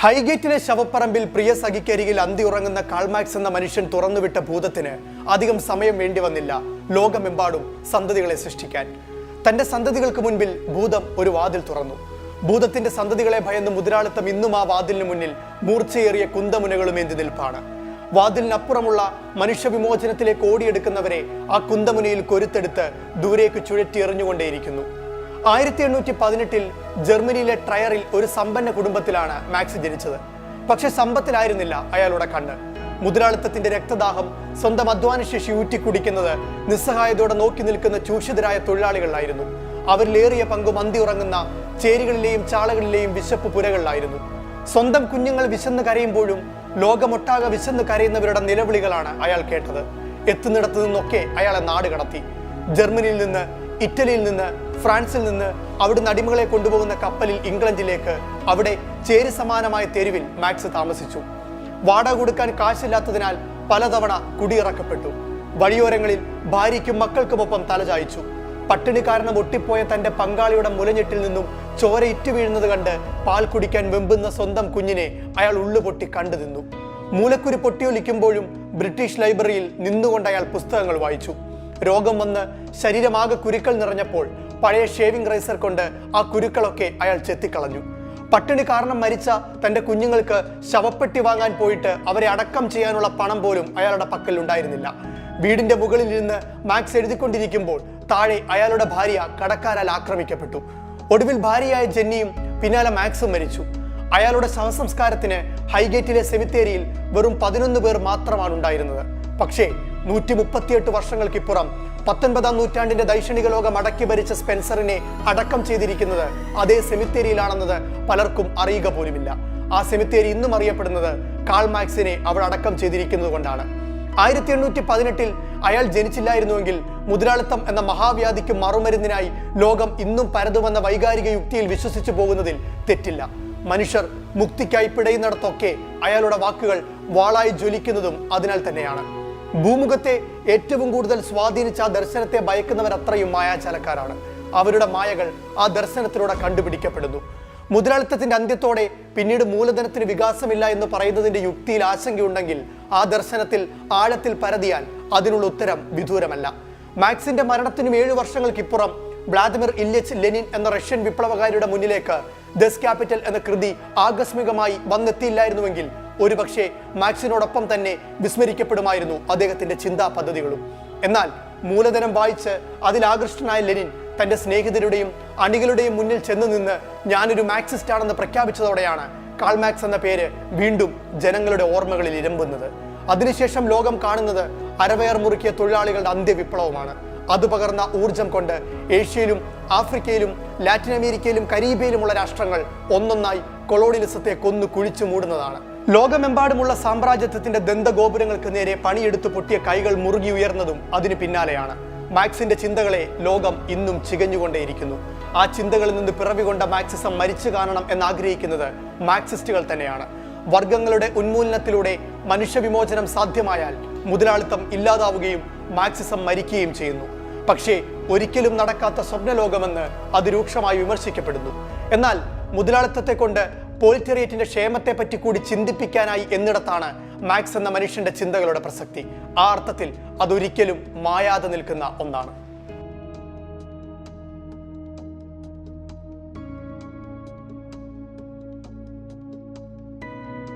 ഹൈഗേറ്റിലെ ശവപ്പറമ്പിൽ പ്രിയ സഖിക്കരികിൽ ഉറങ്ങുന്ന കാൾമാക്സ് എന്ന മനുഷ്യൻ തുറന്നുവിട്ട ഭൂതത്തിന് അധികം സമയം വേണ്ടി വന്നില്ല. ലോകമെമ്പാടും സന്തതികളെ സൃഷ്ടിക്കാൻ. തന്റെ സന്തതികൾക്ക് മുൻപിൽ ഭൂതം ഒരു വാതിൽ തുറന്നു. ഭൂതത്തിന്റെ സന്തതികളെ ഭയന്ന് മുതലാളിത്തം ഇന്നും ആ വാതിലിന് മുന്നിൽ മൂർച്ചയേറിയ കുന്തമുനകളും എന്തി നിൽപ്പാണ്. വാതിലിനപ്പുറമുള്ള മനുഷ്യവിമോചനത്തിലേക്ക് ഓടിയെടുക്കുന്നവരെ ആ കുന്തമുനയിൽ കൊരുത്തെടുത്ത് ദൂരേക്ക് ചുഴറ്റി എറിഞ്ഞുകൊണ്ടേയിരിക്കുന്നു. ആയിരത്തി എണ്ണൂറ്റി പതിനെട്ടിൽ ജർമ്മനിയിലെ ട്രയറിൽ ഒരു സമ്പന്ന കുടുംബത്തിലാണ് മാക്സ് ജനിച്ചത്. പക്ഷെ സമ്പത്തിലായിരുന്നില്ല അയാളുടെ കണ്ണ്. മുതലാളിത്തത്തിന്റെ രക്തദാഹം സ്വന്തം അധ്വാനശേഷി ഊറ്റിക്കുടിക്കുന്നത് നിസ്സഹായതയോടെ നോക്കി നിൽക്കുന്ന ചൂഷിതരായ തൊഴിലാളികളിലായിരുന്നു. അവരിലേറിയ പങ്കും അന്തി ഉറങ്ങുന്ന ചേരികളിലെയും ചാളകളിലെയും വിശപ്പ് പുരകളിലായിരുന്നു. സ്വന്തം കുഞ്ഞുങ്ങൾ വിശന്ന് കരയുമ്പോഴും ലോകമൊട്ടാകെ വിശന്ന് കരയുന്നവരുടെ നിലവിളികളാണ് അയാൾ കേട്ടത്. എത്തുന്നിടത്തു നിന്നൊക്കെ അയാളെ നാട് കടത്തി ജർമ്മനിയിൽ നിന്ന് ഇറ്റലിയിൽ നിന്ന് ഫ്രാൻസിൽ നിന്ന് അവിടുന്ന് അടിമകളെ കൊണ്ടുപോകുന്ന കപ്പലിൽ ഇംഗ്ലണ്ടിലേക്ക് അവിടെ ചേരി സമാനമായ തെരുവിൽ മാക്സ് താമസിച്ചു. വാടക കൊടുക്കാൻ കാശില്ലാത്തതിനാൽ പലതവണ കുടിയിറക്കപ്പെട്ടു. വഴിയോരങ്ങളിൽ ഭാര്യയ്ക്കും മക്കൾക്കുമൊപ്പം തലചായിച്ചു പട്ടിണി കാരണം ഒട്ടിപ്പോയ തന്റെ പങ്കാളിയുടെ മുലഞ്ഞെട്ടിൽ നിന്നും ചോര ഇറ്റു വീഴുന്നത് കണ്ട് പാൽ കുടിക്കാൻ വെമ്പുന്ന സ്വന്തം കുഞ്ഞിനെ അയാൾ ഉള്ളുപൊട്ടി കണ്ടു നിന്നു. മൂലക്കുരു പൊട്ടിയൊലിക്കുമ്പോഴും ബ്രിട്ടീഷ് ലൈബ്രറിയിൽ നിന്നുകൊണ്ട് അയാൾ പുസ്തകങ്ങൾ വായിച്ചു. രോഗം വന്ന് ശരീരമാകെ കുരുക്കൾ നിറഞ്ഞപ്പോൾ പഴയ ഷേവിംഗ് റൈസർ കൊണ്ട് ആ കുരുക്കളൊക്കെ അയാൾ ചെത്തിക്കളഞ്ഞു. പട്ടിണി കാരണം മരിച്ച തന്റെ കുഞ്ഞുങ്ങൾക്ക് ശവപ്പെട്ടി വാങ്ങാൻ പോയിട്ട് അവരെ അടക്കം ചെയ്യാനുള്ള പണം പോലും അയാളുടെ പക്കൽ ഉണ്ടായിരുന്നില്ല വീടിന്റെ മുകളിൽ ഇരുന്ന് മാക്സ് എഴുതിക്കൊണ്ടിരിക്കുമ്പോൾ താഴെ അയാളുടെ ഭാര്യ കടക്കാരാൽ ആക്രമിക്കപ്പെട്ടു. ഒടുവിൽ ഭാര്യയായ ജെന്നിയും പിന്നാലെ മാക്സും മരിച്ചു. അയാളുടെ ശവസംസ്കാരത്തിന് ഹൈഗേറ്റിലെ സെമിത്തേരിയിൽ വെറും പതിനൊന്ന് പേർ മാത്രമാണ് ഉണ്ടായിരുന്നത്. പക്ഷേ നൂറ്റി മുപ്പത്തിയെട്ട് വർഷങ്ങൾക്കിപ്പുറം പത്തൊൻപതാം നൂറ്റാണ്ടിന്റെ ദൈക്ഷണിക ലോകം അടക്കി ഭരിച്ച സ്പെൻസറിനെ അടക്കം ചെയ്തിരിക്കുന്നത് അതേ സെമിത്തേരിയിലാണെന്നത് പലർക്കും അറിയുക പോലുമില്ല. ആ സെമിത്തേരി ഇന്നും അറിയപ്പെടുന്നത് കാൾ മാക്സിനെ അവൾ അടക്കം ചെയ്തിരിക്കുന്നത് കൊണ്ടാണ്. ആയിരത്തി എണ്ണൂറ്റി പതിനെട്ടിൽ അയാൾ ജനിച്ചില്ലായിരുന്നുവെങ്കിൽ മുതലാളിത്തം എന്ന മഹാവ്യാധിക്ക് മറുമരുന്നിനായി ലോകം ഇന്നും പരതുമെന്ന വൈകാരിക യുക്തിയിൽ വിശ്വസിച്ചു പോകുന്നതിൽ തെറ്റില്ല. മനുഷ്യർ മുക്തിക്കായി പിടയുന്നിടത്തൊക്കെ അയാളുടെ വാക്കുകൾ വാളായി ജ്വലിക്കുന്നതും അതിനാൽ തന്നെയാണ്. ഭൂമുഖത്തെ ഏറ്റവും കൂടുതൽ സ്വാധീനിച്ച ആ ദർശനത്തെ ഭയക്കുന്നവർ അത്രയും മായാചാലക്കാരാണ് അവരുടെ മായകൾ ആ ദർശനത്തിലൂടെ കണ്ടുപിടിക്കപ്പെടുന്നു. മുതലാളിത്തത്തിന്റെ അന്ത്യത്തോടെ പിന്നീട് മൂലധനത്തിന് വികാസമില്ല എന്ന് പറയുന്നതിന്റെ യുക്തിയിൽ ആശങ്കയുണ്ടെങ്കിൽ ആ ദർശനത്തിൽ ആഴത്തിൽ പരതിയാൽ അതിനുള്ള ഉത്തരം വിദൂരമല്ല. മാക്സിന്റെ മരണത്തിനും ഏഴു വർഷങ്ങൾക്കിപ്പുറം വ്ളാദിമിർ ഇല്യച്ച് ലെനിൻ എന്ന റഷ്യൻ വിപ്ലവകാരിയുടെ മുന്നിലേക്ക് ദസ് ക്യാപിറ്റൽ എന്ന കൃതി ആകസ്മികമായി വന്നെത്തിയില്ലായിരുന്നുവെങ്കിൽ ഒരുപക്ഷെ മാക്സിനോടൊപ്പം തന്നെ വിസ്മരിക്കപ്പെടുമായിരുന്നു അദ്ദേഹത്തിന്റെ ചിന്താ പദ്ധതികളും. എന്നാൽ മൂലധനം വായിച്ച് അതിൽ ആകൃഷ്ടനായ ലെനിൻ തന്റെ സ്നേഹിതരുടെയും അണികളുടെയും മുന്നിൽ ചെന്ന് നിന്ന് ഞാനൊരു മാക്സിസ്റ്റ് ആണെന്ന് പ്രഖ്യാപിച്ചതോടെയാണ് കാൾ മാക്സ് എന്ന പേര് വീണ്ടും ജനങ്ങളുടെ ഓർമ്മകളിൽ ഇരമ്പുന്നത്. അതിനുശേഷം ലോകം കാണുന്നത് അരവയർ മുറുക്കിയ തൊഴിലാളികളുടെ അന്ത്യവിപ്ലവമാണ്. അത് പകർന്ന ഊർജം കൊണ്ട് ഏഷ്യയിലും ആഫ്രിക്കയിലും ലാറ്റിൻ അമേരിക്കയിലും കരീബിയയിലുമുള്ള രാഷ്ട്രങ്ങൾ ഒന്നൊന്നായി കൊളോണിയലിസത്തെ കൊന്നു കുഴിച്ചു മൂടുന്നതാണ്. ലോകമെമ്പാടുമുള്ള സാമ്രാജ്യത്വത്തിന്റെ ദന്തഗോപുരങ്ങൾക്ക് നേരെ പണിയെടുത്തു പൊട്ടിയ കൈകൾ മുറുകി ഉയർന്നതും അതിന് പിന്നാലെയാണ്. മാക്സിന്റെ ചിന്തകളെ ലോകം ഇന്നും ചികഞ്ഞുകൊണ്ടേയിരിക്കുന്നു. ആ ചിന്തകളിൽ നിന്ന് പിറവികൊണ്ട മാക്സിസം മരിച്ചു കാണണം എന്നാഗ്രഹിക്കുന്നത് മാക്സിസ്റ്റുകൾ തന്നെയാണ്. വർഗങ്ങളുടെ ഉന്മൂലനത്തിലൂടെ മനുഷ്യവിമോചനം സാധ്യമായാൽ മുതലാളിത്തം ഇല്ലാതാവുകയും മാക്സിസം മരിക്കുകയും ചെയ്യുന്നു. പക്ഷേ ഒരിക്കലും നടക്കാത്ത സ്വപ്നലോകമെന്ന് അതിരൂക്ഷമായി വിമർശിക്കപ്പെടുന്നു. എന്നാൽ മുതലാളിത്തത്തെ കൊണ്ട് പോളിറ്റേറിയറ്റിന്റെ ക്ഷേമത്തെ പറ്റി കൂടി ചിന്തിപ്പിക്കാനായി എന്നിടത്താണ് മാക്സ് എന്ന മനുഷ്യന്റെ ചിന്തകളുടെ പ്രസക്തി. ആ അർത്ഥത്തിൽ അതൊരിക്കലും മായാതെ നിൽക്കുന്ന ഒന്നാണ്.